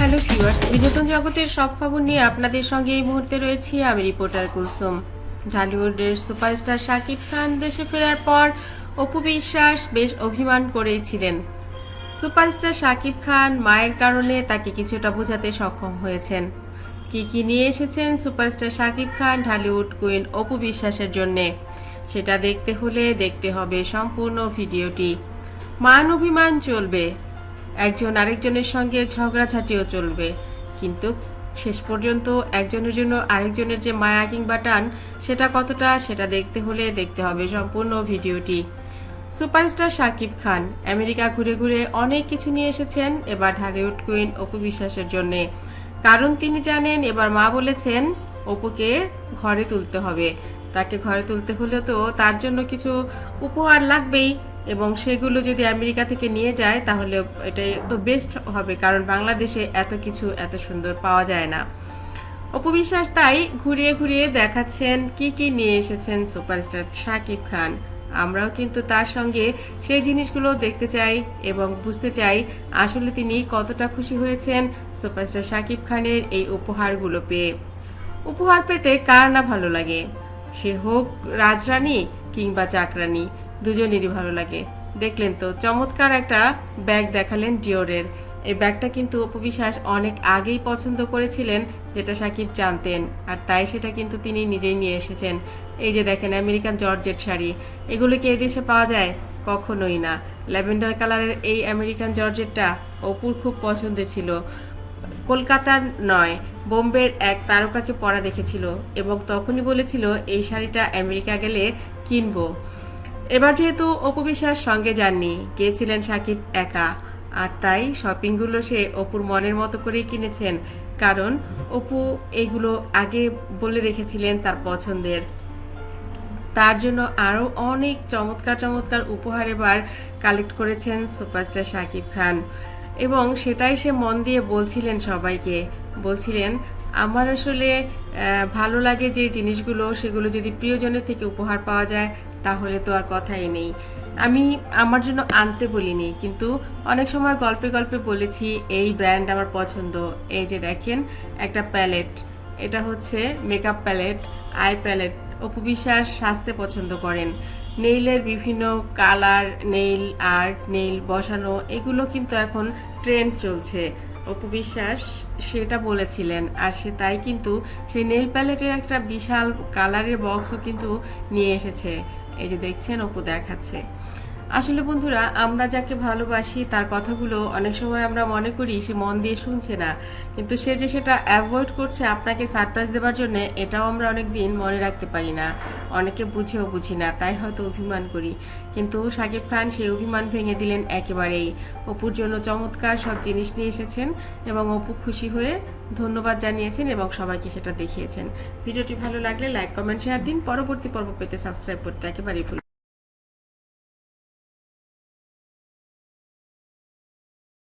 Hello viewers বিনোদন জগতের সব খবর নিয়ে আপনাদের সঙ্গে এই মুহূর্তে রয়েছি আমি রিপোর্টার কুলসুম। ঢালিউডের সুপারস্টার শাকিব খান দেশে ফেরার পর অপু বিশ্বাস বেশ অভিমান করেইছিলেন। সুপারস্টার শাকিব খান মায়ের কারণে তাকে কিছুটা বোঝাতে সক্ষম হয়েছেন। কি কি নিয়ে এসেছেন সুপারস্টার শাকিব খান ঢালিউড কুইন অপু বিশ্বাসের জন্যে? সেটা দেখতে হলে দেখতে হবে সম্পূর্ণ ভিডিওটি। মান অভিমান চলবে। একজন আরেকজনের সঙ্গে ঝগড়াঝাটিও চলবে। কিন্তু শেষ পর্যন্ত একজনের জন্য আরেকজনের যে মায়া কিংবা টান, সেটা কতটা সেটা দেখতে হলে দেখতে হবে সম্পূর্ণ ভিডিওটি। সুপারস্টার শাকিব খান, আমেরিকা ঘুরে ঘুরে অনেক কিছু নিয়ে এসেছেন এবার ঢালিউড কুইন অপু বিশ্বাসের জন্যে। কারণ তিনি জানেন এবার মা বলেছেন, অপুকে ঘরে তুলতে হবে। তাকে ঘরে তুলতে হলে তো তার জন্য কিছু উপহার লাগবেই। এবং সেগুলো যদি আমেরিকা থেকে নিয়ে যায়, তাহলে এটাই তো বেস্ট হবে, কারণ বাংলাদেশে এত কিছু এত সুন্দর পাওয়া যায় না। অপবিশ্বাস তাই ঘুরিয়ে ঘুরিয়ে দেখাচ্ছেন কি কি নিয়ে এসেছেন সুপারস্টার শাকিব খান। আমরাও কিন্তু তার সঙ্গে সেই জিনিসগুলো দেখতে চাই এবং বুঝতে চাই আসলে তিনি কতটা খুশি হয়েছেন সুপারস্টার শাকিব খানের এই উপহারগুলো পেয়ে। উপহার পেতে কার না ভালো লাগে? সে হোক রাজরানী কিংবা চাকরানী দুজনেরই ভালো লাগে। দেখলেন তো, চমৎকার একটা ব্যাগ দেখালেন ডিওরের। এই ব্যাগটা কিন্তু অপবিশ্বাস অনেক আগেই পছন্দ করেছিলেন, যেটা সাকিব জানতেন। আর তাই সেটা কিন্তু তিনি নিজেই নিয়ে এসেছেন। এই যে দেখেন, আমেরিকান জর্জেট শাড়ি। এগুলো কি এই দেশে পাওয়া যায়? কখনোই না। ল্যাভেন্ডার কালারের এই আমেরিকান জর্জেটটা অপুর খুব পছন্দের ছিল। কলকাতার নয়, বোম্বের এক তারকাকে পরা দেখেছিল এবং তখনই বলেছিল, এই শাড়িটা আমেরিকা গেলে কিনবো। এবার যেহেতু অপু বিশ্বাস সঙ্গে যাননি, গিয়েছিলেন সাকিব একা। আর তাই শপিংগুলো সে অপুর মনের মতো করেই কিনেছেন। কারণ অপু এগুলো আগে বলে রেখেছিলেন তার পছন্দের। তার জন্য আরও অনেক চমৎকার চমৎকার উপহার এবার কালেক্ট করেছেন সুপারস্টার শাকিব খান। এবং সেটাই সে মন দিয়ে বলছিলেন সবাইকে। বলছিলেন আমার আসলে ভালো লাগে যে জিনিসগুলো, সেগুলো যদি প্রিয়জনের থেকে উপহার পাওয়া যায়, তাহলে তো আর কথাই নেই। আমি আমার জন্য আনতে বলিনি, কিন্তু অনেক সময় গল্পে গল্পে বলেছি, এই ব্র্যান্ড আমার পছন্দ। এই যে দেখেন, একটা প্যালেট এটা হচ্ছে makeup palette eye palette Apu Biswas সাজতে পছন্দ করেন। নেইলের বিভিন্ন কালার নেইল আর্ট নেইল বসানো, এগুলো কিন্তু এখন ট্রেন্ড চলছে। অপু বিশ্বাস, সেটা বলেছিলেন। আর সে তাই কিন্তু সেই নেল প্যালেটের একটা বিশাল কালারের বক্সও কিন্তু নিয়ে এসেছে। এই যে দেখছেন, অপু দেখাচ্ছে। আসলে বন্ধুরা, আমরা যাকে ভালোবাসি, তার কথাগুলো অনেক সময় আমরা মনে করি, সে মন দিয়ে শুনছে না। কিন্তু সে যে সেটা অ্যাভয়েড করছে আপনাকে সারপ্রাইজ দেওয়ার জন্য, এটাও আমরা অনেক দিন মনে রাখতে পারি না। অনেকে বুঝেও বুঝি না, তাই হয়তো অভিমান করি। কিন্তু সাকিব খান সেই অভিমান ভেঙে দিলেন একেবারেই। অপুর জন্য চমৎকার সব জিনিস নিয়ে এসেছেন এবং অপু খুশি হয়ে ধন্যবাদ জানিয়েছেন এবং সবাইকে সেটা দেখিয়েছেন। ভিডিওটি ভালো লাগলে লাইক কমেন্ট শেয়ার দিন। পরবর্তী পর্ব পেতে সাবস্ক্রাইব করতে একেবারেই